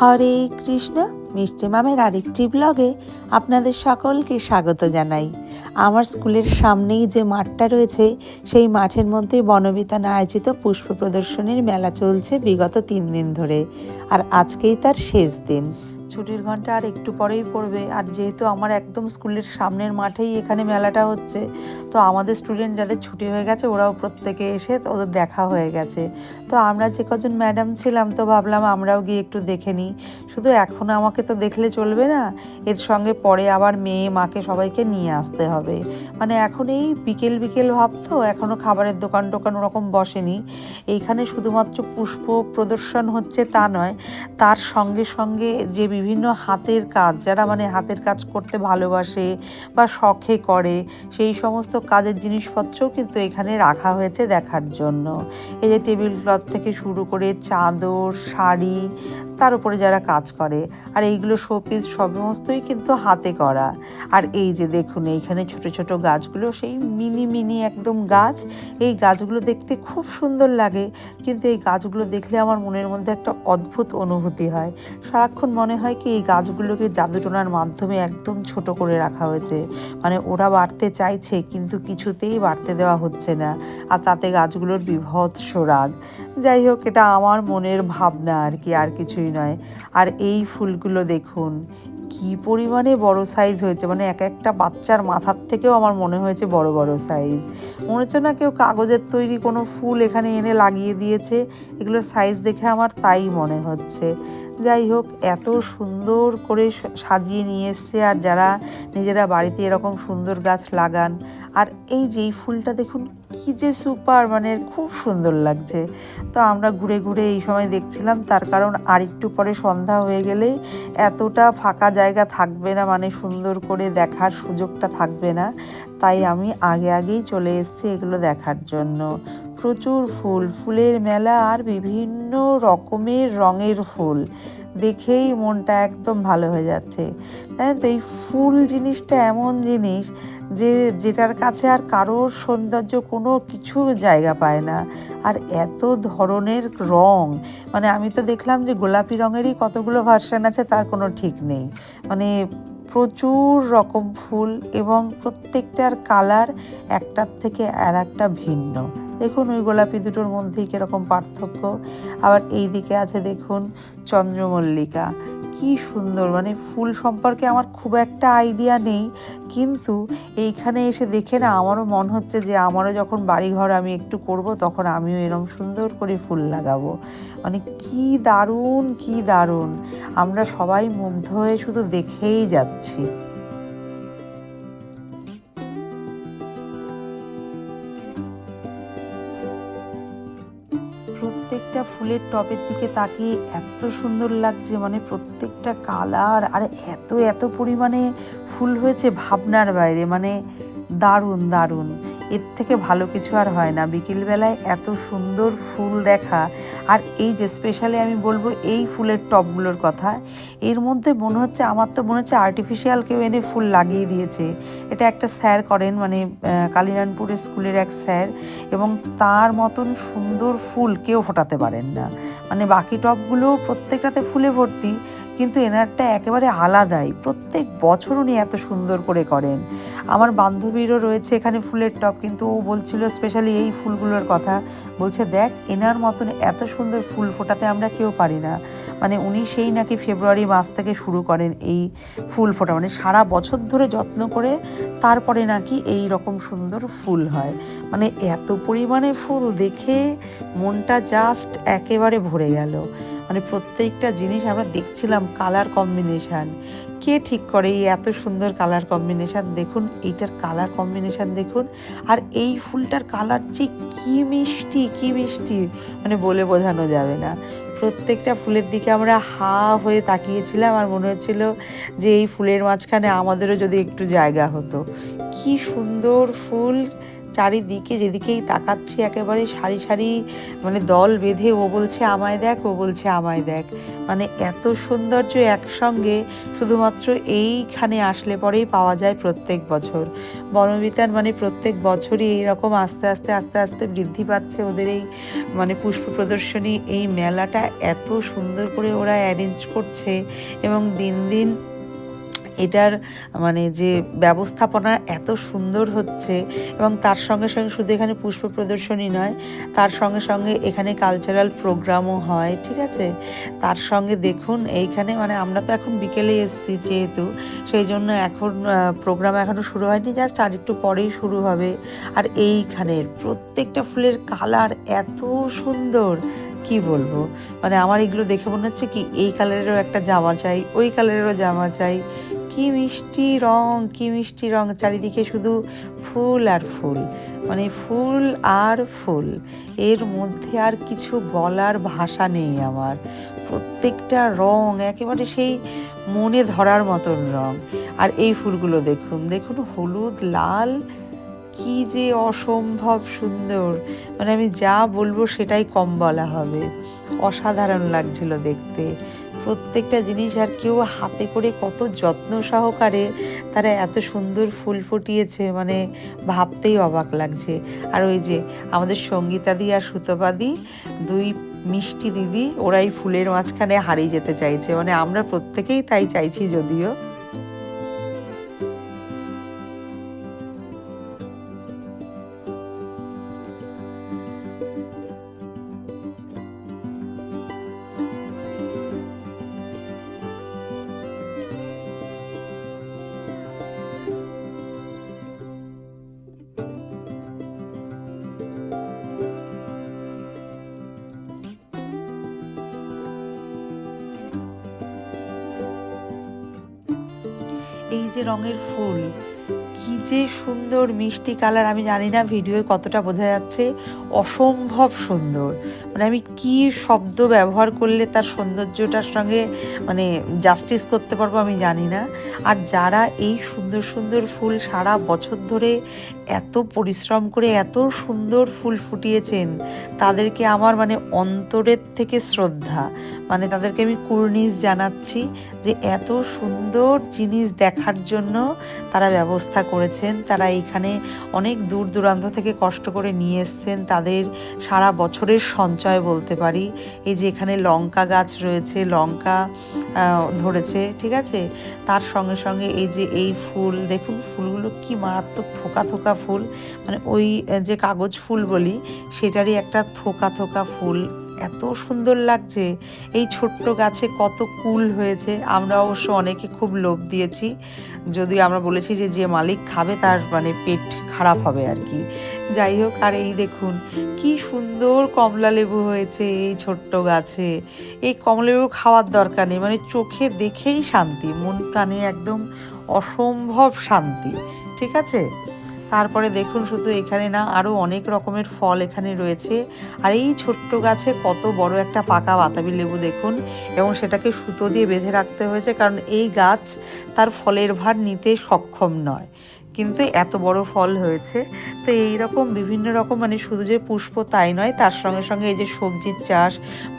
হরে কৃষ্ণ, মিষ্টি মামের আরেকটি ব্লগে আপনাদের সকলকে স্বাগত জানাই। আমার স্কুলের সামনেই যে মাঠটা রয়েছে, সেই মাঠের মধ্যে বনবিতান আয়োজিত পুষ্প প্রদর্শনীর মেলা চলছে বিগত তিন দিন ধরে। আর আজকেই তার শেষ দিন। ছুটির ঘণ্টা আর একটু পরেই পড়বে। আর যেহেতু আমার একদম স্কুলের সামনের মাঠেই এখানে মেলাটা হচ্ছে, তো আমাদের স্টুডেন্ট যাদের ছুটি হয়ে গেছে ওরাও প্রত্যেকে এসে ওদের দেখা হয়ে গেছে। তো আমরা যে কজন ম্যাডাম ছিলাম, তো ভাবলাম আমরাও গিয়ে একটু দেখে নিই। শুধু এখন আমাকে তো দেখলে চলবে না, এর সঙ্গে পরে আবার মেয়ে, মাকে সবাইকে নিয়ে আসতে হবে। মানে এখন এই বিকেল বিকেল ভাব তো এখনও খাবারের দোকান টোকান ওরকম বসেনি। এইখানে শুধুমাত্র পুষ্প প্রদর্শন হচ্ছে তা নয়, তার সঙ্গে সঙ্গে যে বিভিন্ন হাতের কাজ, যারা মানে হাতের কাজ করতে ভালোবাসে বা শখে করে, সেই সমস্ত কাজের জিনিসপত্রও কিন্তু এখানে রাখা হয়েছে দেখার জন্য। এই যে টেবিল ক্লথ থেকে শুরু করে চাদর, শাড়ি তার উপরে যারা কাজ করে, আর এইগুলো শোপিস সমস্তই কিন্তু হাতে করা। আর এই যে দেখুন, এইখানে ছোট ছোট গাছগুলো, সেই মিনি মিনি একদম গাছ। এই গাছগুলো দেখতে খুব সুন্দর লাগে, কিন্তু এই গাছগুলো দেখলে আমার মনের মধ্যে একটা অদ্ভুত অনুভূতি হয়। সারাক্ষণ মনে হয় কি, এই গাছগুলোকে জাদুটোনার মাধ্যমে একদম ছোট করে রাখা হয়েছে। মানে ওরা বাড়তে চাইছে, কিন্তু কিছুতেই বাড়তে দেওয়া হচ্ছে না। আর তাতে গাছগুলোর বিভৎস রাগ। যাই হোক, এটা আমার মনের ভাবনা আর কি, আর কিছুই নয়। আর এই ফুলগুলো দেখুন, কি পরিমাণে বড় সাইজ হয়েছে। মানে এক একটা বাচ্চার মাথার থেকেও আমার মনে হয়েছে বড় বড় সাইজ মনে হচ্ছে না কেউ কাগজের তৈরি কোনো ফুল এখানে এনে লাগিয়ে দিয়েছে। এগুলোর সাইজ দেখে আমার তাই মনে হচ্ছে। যাই হোক, এত সুন্দর করে সাজিয়ে নিয়ে এসছে। আর যারা নিজেরা বাড়িতে এরকম সুন্দর গাছ লাগান, আর এই যেই ফুলটা দেখুন কি যে সুপার মানে খুব সুন্দর লাগছে। তো আমরা ঘুরে ঘুরে এই সময় দেখছিলাম, তার কারণ আর একটু পরে সন্ধ্যা হয়ে গেলেই এতটা ফাঁকা জায়গা থাকবে না মানে সুন্দর করে দেখার সুযোগটা থাকবে না। তাই আমি আগে আগেই চলে এসেছি এগুলো দেখার জন্য। প্রচুর ফুল, ফুলের মেলা আর বিভিন্ন রকমের রঙের ফুল। দেখেই মনটা একদম ভালো হয়ে যাচ্ছে। তাই তো এই ফুল জিনিসটা এমন জিনিস যে যেটার কাছে আর কারোর সৌন্দর্য কোনো কিছু জায়গা পায় না। আর এত ধরনের রং মানে আমি তো দেখলাম যে গোলাপি রঙেরই কতগুলো ভার্সান আছে, তার কোনো ঠিক নেই। মানে প্রচুর রকম ফুল এবং প্রত্যেকটার কালার একটার থেকে আর একটা ভিন্ন। দেখুন ওই গোলাপি দুটোর মধ্যেই কীরকম পার্থক্য। আবার এই দিকে আছে দেখুন চন্দ্রমল্লিকা। কি সুন্দর মানে ফুল সম্পর্কে আমার খুব একটা আইডিয়া নেই। কিন্তু এইখানে এসে দেখে না আমারও মন হচ্ছে যে আমারও যখন বাড়িঘর আমি একটু করব, তখন আমিও এরম সুন্দর করে ফুল লাগাবো। মানে কি দারুণ কি দারুণ। আমরা সবাই মুগ্ধ হয়ে শুধু দেখেই যাচ্ছি। প্রত্যেকটা ফুলের টপের দিকে তাকিয়ে এত সুন্দর লাগছে মানে প্রত্যেকটা কালার আর এত এত পরিমাণে ফুল হয়েছে ভাবনার বাইরে মানে দারুণ দারুণ। এর থেকে ভালো কিছু আর হয় না। বিকেলবেলায় এত সুন্দর ফুল দেখা। আর এই যে স্পেশালি আমি বলব এই ফুলের টপগুলোর কথা এর মধ্যে মনে হচ্ছে, আমার তো মনে হচ্ছে আর্টিফিশিয়াল কেউ এনে ফুল লাগিয়ে দিয়েছে। এটা একটা স্যার করেন মানে কালিনানপুরের স্কুলের এক স্যার এবং তার মতন সুন্দর ফুল কেউ ফোটাতে পারেন না। মানে বাকি টপগুলো প্রত্যেকটাতে ফুলে ভর্তি, কিন্তু এনারটা একেবারে আলাদাই। প্রত্যেক বছর উনি এত সুন্দর করে করেন। আমার বান্ধবীরও রয়েছে এখানে ফুলের টপ কিন্তু ও বলছিল স্পেশালি এই ফুলগুলোর কথা। বলছে, দেখ, এনার মতন এত সুন্দর ফুল ফোটাতে আমরা কেউ পারি না। মানে উনি সেই নাকি ফেব্রুয়ারি মাস থেকে শুরু করেন এই ফুল ফোটা। মানে সারা বছর ধরে যত্ন করে তারপরে নাকি এই রকম সুন্দর ফুল হয়। মানে এত পরিমাণে ফুল দেখে মনটা জাস্ট একেবারে ভরে গেল। মানে প্রত্যেকটা জিনিস আমরা দেখছিলাম কালার কম্বিনেশান কে ঠিক করে এই এত সুন্দর কালার কম্বিনেশান দেখুন, এইটার কালার কম্বিনেশান দেখুন। আর এই ফুলটার কালার যে কী মিষ্টি কী মিষ্টি মানে বলে বোঝানো যাবে না। প্রত্যেকটা ফুলের দিকে আমরা হা হয়ে তাকিয়েছিলাম আর মনে হচ্ছিল যে এই ফুলের মাঝখানে আমাদেরও যদি একটু জায়গা হতো। কি সুন্দর ফুল চারিদিকে যেদিকেই তাকাচ্ছি, একেবারে সারি সারি মানে দল বেঁধে ও বলছে, আমায় দেখ, ও বলছে, আমায় দেখ। মানে এত সৌন্দর্য একসঙ্গে শুধুমাত্র এইখানে আসলে পরেই পাওয়া যায় প্রত্যেক বছর। বনবিতান মানে প্রত্যেক বছরই এইরকম আস্তে আস্তে আস্তে আস্তে বৃদ্ধি পাচ্ছে ওদের এই মানে পুষ্প প্রদর্শনী। এই মেলাটা এত সুন্দর করে ওরা অ্যারেঞ্জ করছে এবং দিন দিন এটার মানে যে ব্যবস্থাপনা এত সুন্দর হচ্ছে এবং তার সঙ্গে সঙ্গে শুধু এখানে পুষ্প প্রদর্শনী নয়, তার সঙ্গে সঙ্গে এখানে কালচারাল প্রোগ্রামও হয়, ঠিক আছে? তার সঙ্গে দেখুন, এইখানে মানে আমরা তো এখন বিকেলে এসেছি যেহেতু, সেই জন্য এখন প্রোগ্রাম এখনও শুরু হয়নি জাস্ট আর একটু পরেই শুরু হবে। আর এইখানের প্রত্যেকটা ফুলের কালার এত সুন্দর, কি বলব? মানে আমার এগুলো দেখে মনে হচ্ছে কি, এই কালারেরও একটা জামা চাই, ওই কালারেরও জামা চাই কি মিষ্টি রং, কি মিষ্টি রং? চারিদিকে শুধু ফুল আর ফুল মানে ফুল আর ফুল। এর মধ্যে আর কিছু বলার ভাষা নেই আমার। প্রত্যেকটা রং একেবারে সেই মনে ধরার মতন রং। আর এই ফুলগুলো দেখুন দেখুন হলুদ, লাল, কি যে অসম্ভব সুন্দর। মানে আমি যা বলব সেটাই কম বলা হবে। অসাধারণ লাগছিল দেখতে। প্রত্যেকটা জিনিস আর কেউ হাতে করে কত যত্ন সহকারে তারা এত সুন্দর ফুল ফুটিয়েছে মানে ভাবতেই অবাক লাগছে। আর ওই যে আমাদের সঙ্গীতাদি আর সুতপাদি দুই মিষ্টি দিদি, ওরাই ফুলের মাঝখানে হারিয়ে যেতে চাইছে। মানে আমরা প্রত্যেকেই তাই চাইছি যদিও। এই যে রঙের ফুল যে সুন্দর মিষ্টি কালার, আমি জানি না ভিডিওয়ে কতটা বোঝা যাচ্ছে, অসম্ভব সুন্দর। মানে আমি কি শব্দ ব্যবহার করলে তার সৌন্দর্যটার সঙ্গে মানে জাস্টিস করতে পারব আমি জানি না। আর যারা এই সুন্দর সুন্দর ফুল সারা বছর ধরে এত পরিশ্রম করে এত সুন্দর ফুল ফুটিয়েছেন, তাদেরকে আমার মানে অন্তরের থেকে শ্রদ্ধা। মানে তাদেরকে আমি কুর্নিশ জানাচ্ছি যে এত সুন্দর জিনিস দেখার জন্য তারা ব্যবস্থা করেছেন, তারা এখানে অনেক দূর দূরান্ত থেকে কষ্ট করে নিয়ে এসছেন। তাদের সারা বছরের সঞ্চয় বলতে পারি। এই যে এখানে লঙ্কা গাছ রয়েছে, লঙ্কা ধরেছে, ঠিক আছে? তার সঙ্গে সঙ্গে এই যে এই ফুল, দেখুন ফুলগুলো কি মারাত্মক থোকা থোকা ফুল। মানে ওই যে কাগজ ফুল বলি, সেটারই একটা থোকা থোকা ফুল। এত সুন্দর লাগছে। এই ছোট্ট গাছে কত কুল হয়েছে। আমরা অবশ্য অনেকে খুব লোভ দিয়েছি। যদি আমরা বলেছি যে যে মালিক খাবে তার মানে পেট খারাপ হবে আর কি। যাই হোক, আর এই দেখুন, কি সুন্দর কমলা লেবু হয়েছে এই ছোট্ট গাছে। এই কমলা লেবু খাওয়ার দরকার নেই মানে চোখে দেখেই শান্তি, মন প্রাণে একদম অসম্ভব শান্তি। ঠিক আছে? তারপরে দেখুন শুধু এখানে না আরও অনেক রকমের ফল এখানে রয়েছে। আর এই ছোট্ট গাছে কত বড় একটা পাকা বাতাবি লেবু দেখুন, এবং সেটাকে সুতো দিয়ে বেঁধে রাখতে হয়েছে, কারণ এই গাছ তার ফলের ভার নিতে সক্ষম নয়। কিন্তু এত বড় ফল হয়েছে। তো এই রকম বিভিন্ন রকম মানে শুধু যে পুষ্প তাই নয়, তার সঙ্গে সঙ্গে এই যে সবজির চাষ,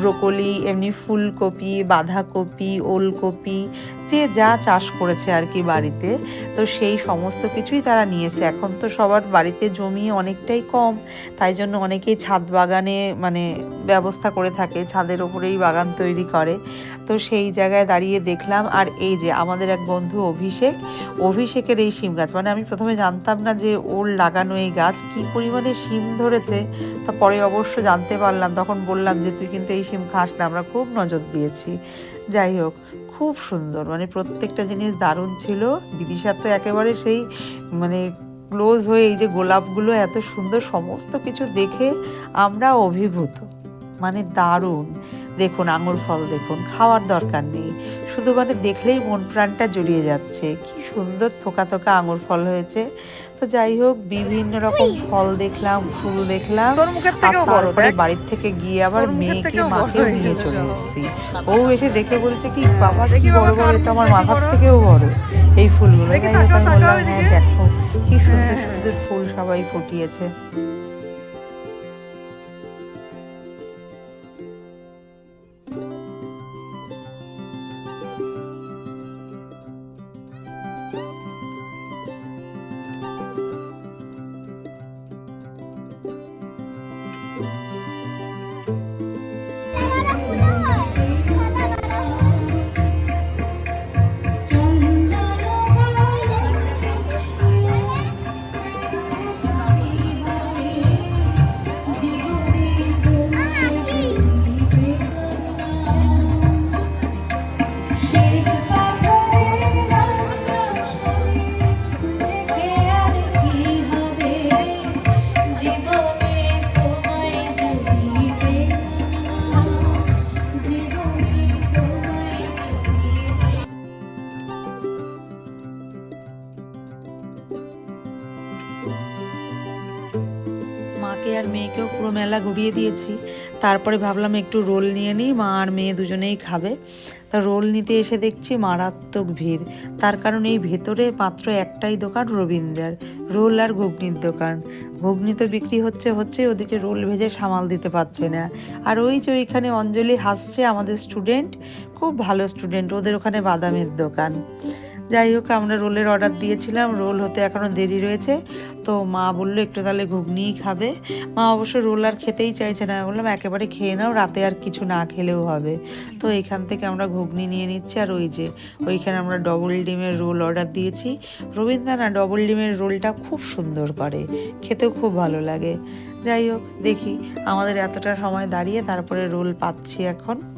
ব্রোকলি, এমনি ফুলকপি, বাঁধাকপি, ওলকপি, যে যা চাষ করেছে আর কি বাড়িতে, তো সেই সমস্ত কিছুই তারা নিয়েছে। এখন তো সবার বাড়িতে জমি অনেকটাই কম, তাই জন্য অনেকেই ছাদ বাগানে মানে ব্যবস্থা করে থাকে, ছাদের ওপরেই বাগান তৈরি করে। তো সেই জায়গায় দাঁড়িয়ে দেখলাম, আর এই যে আমাদের এক বন্ধু অভিষেক, অভিষেকের এই শিম গাছ। মানে আমি প্রথমে জানতাম না যে ওর লাগানো এই গাছ, কি পরিমাণে শিম ধরেছে, তা পরে অবশ্য জানতে পারলাম। তখন বললাম যে, তুই কিন্তু এই শিম খাস না, আমরা খুব নজর দিয়েছি। যাই হোক, খুব সুন্দর। মানে প্রত্যেকটা জিনিস দারুণ ছিল। বিদিশার তো একেবারে সেই মানে ক্লোজ হয়ে এই যে গোলাপগুলো এত সুন্দর, সমস্ত কিছু দেখে আমরা অভিভূত। মানে দারুণ। দেখুন আঙুর ফল দেখুন খাওয়ার দরকার নেই। শুধু মানে দেখলেই মন প্রাণটা জড়িয়ে যাচ্ছে। কি সুন্দর থোকা থোকা আঙুর ফল হয়েছে। তো যাই হোক বিভিন্ন রকম ফল দেখলাম ফুল দেখলাম। তারপরে বাড়ির থেকে গিয়ে আবার মেয়েকে হয়ে নিয়ে চলে এসেছি। ও এসে দেখে বলছে কি বাবা দেখি বড় বড় তো আমার মাথার থেকেও বড়। এই ফুলগুলো দেখি হ্যাঁ। দেখো কি সুন্দর হ্যাঁ। সুন্দর ফুল সবাই ফুটিয়েছে। ঘুরিয়ে দিয়েছি। তারপরে ভাবলাম একটু রোল নিয়ে নিই, মা আর মেয়ে দুজনেই খাবে। তা রোল নিতে এসে দেখছি মারাত্মক ভিড়। তার কারণ এই ভেতরে মাত্র একটাই দোকান, রবীন্দ্রার। রোল আর ঘুগনির দোকান। ঘুগনি তো বিক্রি হচ্ছে হচ্ছে ওদিকে রোল ভেজে সামাল দিতে পারছে না। আর ওই যে ওইখানে অঞ্জলি হাসছে আমাদের স্টুডেন্ট, খুব ভালো স্টুডেন্ট, ওদের ওখানে বাদামের দোকান। যাই হোক, আমরা রোলের অর্ডার দিয়েছিলাম, রোল হতে এখনও দেরি রয়েছে। তো মা বলল, একটু তাহলে ঘুগনিই খাবে। মা অবশ্য রোল আর খেতেই চাইছে না। বললাম, একেবারে খেয়ে নাও, রাতে আর কিছু না খেলেও হবে। তো এখান থেকে আমরা ঘুগনি নিয়ে নিচ্ছি, আর ওই যে, ওইখানে আমরা ডবল ডিমের রোল অর্ডার দিয়েছি। রবীন্দ্র না ডবল ডিমের রোলটা খুব সুন্দর করে। খেতেও খুব ভালো লাগে। যাই হোক, দেখি, আমাদের এতটা সময় দাঁড়িয়ে তারপরে রোল পাচ্ছি এখন।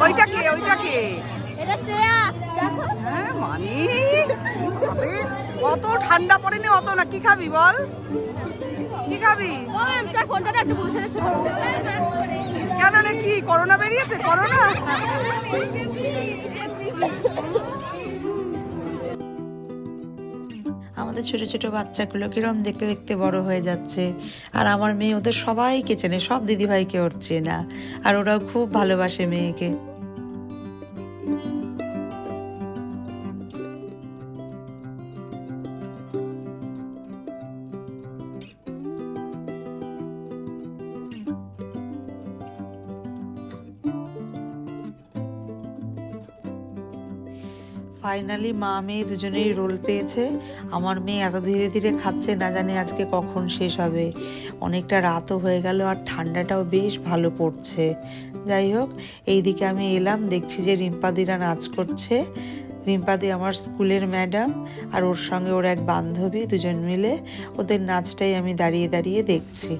ওইটা কে ওইটা কে এটা শ্রেয়া দেখো হ্যাঁ মানি আরে, অত ঠান্ডা পড়েনি অত না কি খাবি বল কি খাবি ফোনটা একটু বসে কেন রে কি করোনা বেরিয়েছে করোনা আমাদের ছোট ছোট বাচ্চাগুলো কিরম দেখতে দেখতে বড় হয়ে যাচ্ছে। আর আমার মেয়ে ওদের সবাইকে চেনে, সব দিদিভাইকে ওর চেনা। আর ওরাও খুব ভালোবাসে মেয়েকে। ফাইনালি মা মেয়ে দুজনেই রোল পেয়েছে। আমার মেয়ে এত ধীরে ধীরে খাচ্ছে, না জানি আজকে কখন শেষ হবে। অনেকটা রাতও হয়ে গেল আর ঠান্ডাটাও বেশ ভালো পড়ছে। যাই হোক, এইদিকে আমি এলাম, দেখছি যে রিম্পাদিরা নাচ করছে। রিম্পাদি আমার স্কুলের ম্যাডাম আর ওর সঙ্গে ওর এক বান্ধবী দুজন মিলে। ওদের নাচটাই আমি দাঁড়িয়ে দাঁড়িয়ে দেখছি।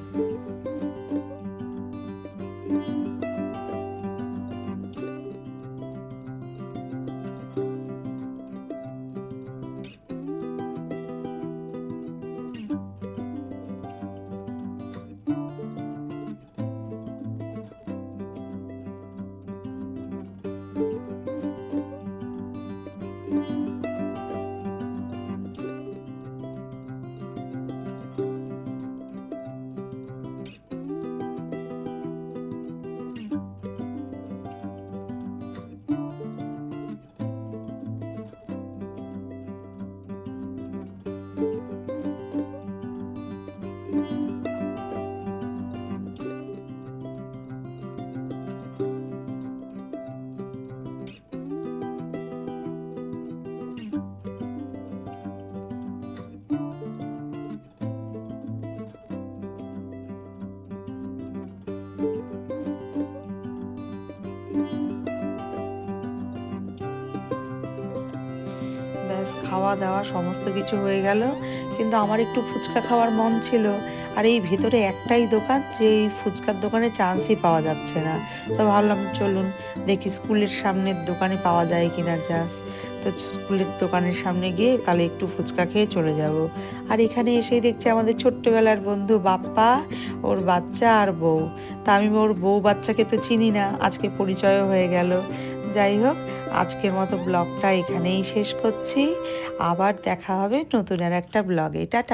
খাওয়া দাওয়া সমস্ত কিছু হয়ে গেল, কিন্তু আমার একটু ফুচকা খাওয়ার মন ছিল। আর এই ভেতরে একটাই দোকান, যে এই ফুচকার দোকানে চান্সই পাওয়া যাচ্ছে না। তো ভাবলাম চলুন দেখি স্কুলের সামনের দোকানে পাওয়া যায় কিনা চান্স তো স্কুলের দোকানের সামনে গিয়ে তাহলে একটু ফুচকা খেয়ে চলে যাব। আর এখানে এসেই দেখছি আমাদের ছোট্টবেলার বন্ধু বাপ্পা, ওর বাচ্চা আর বউ। তা আমি ওর বউ বাচ্চাকে তো চিনি না, আজকে পরিচয়ও হয়ে গেল। যাই হোক, আজকের মতো ব্লগটা এখানেই শেষ করছি। আবার দেখা হবে নতুন আর একটা ব্লগে। টাটা।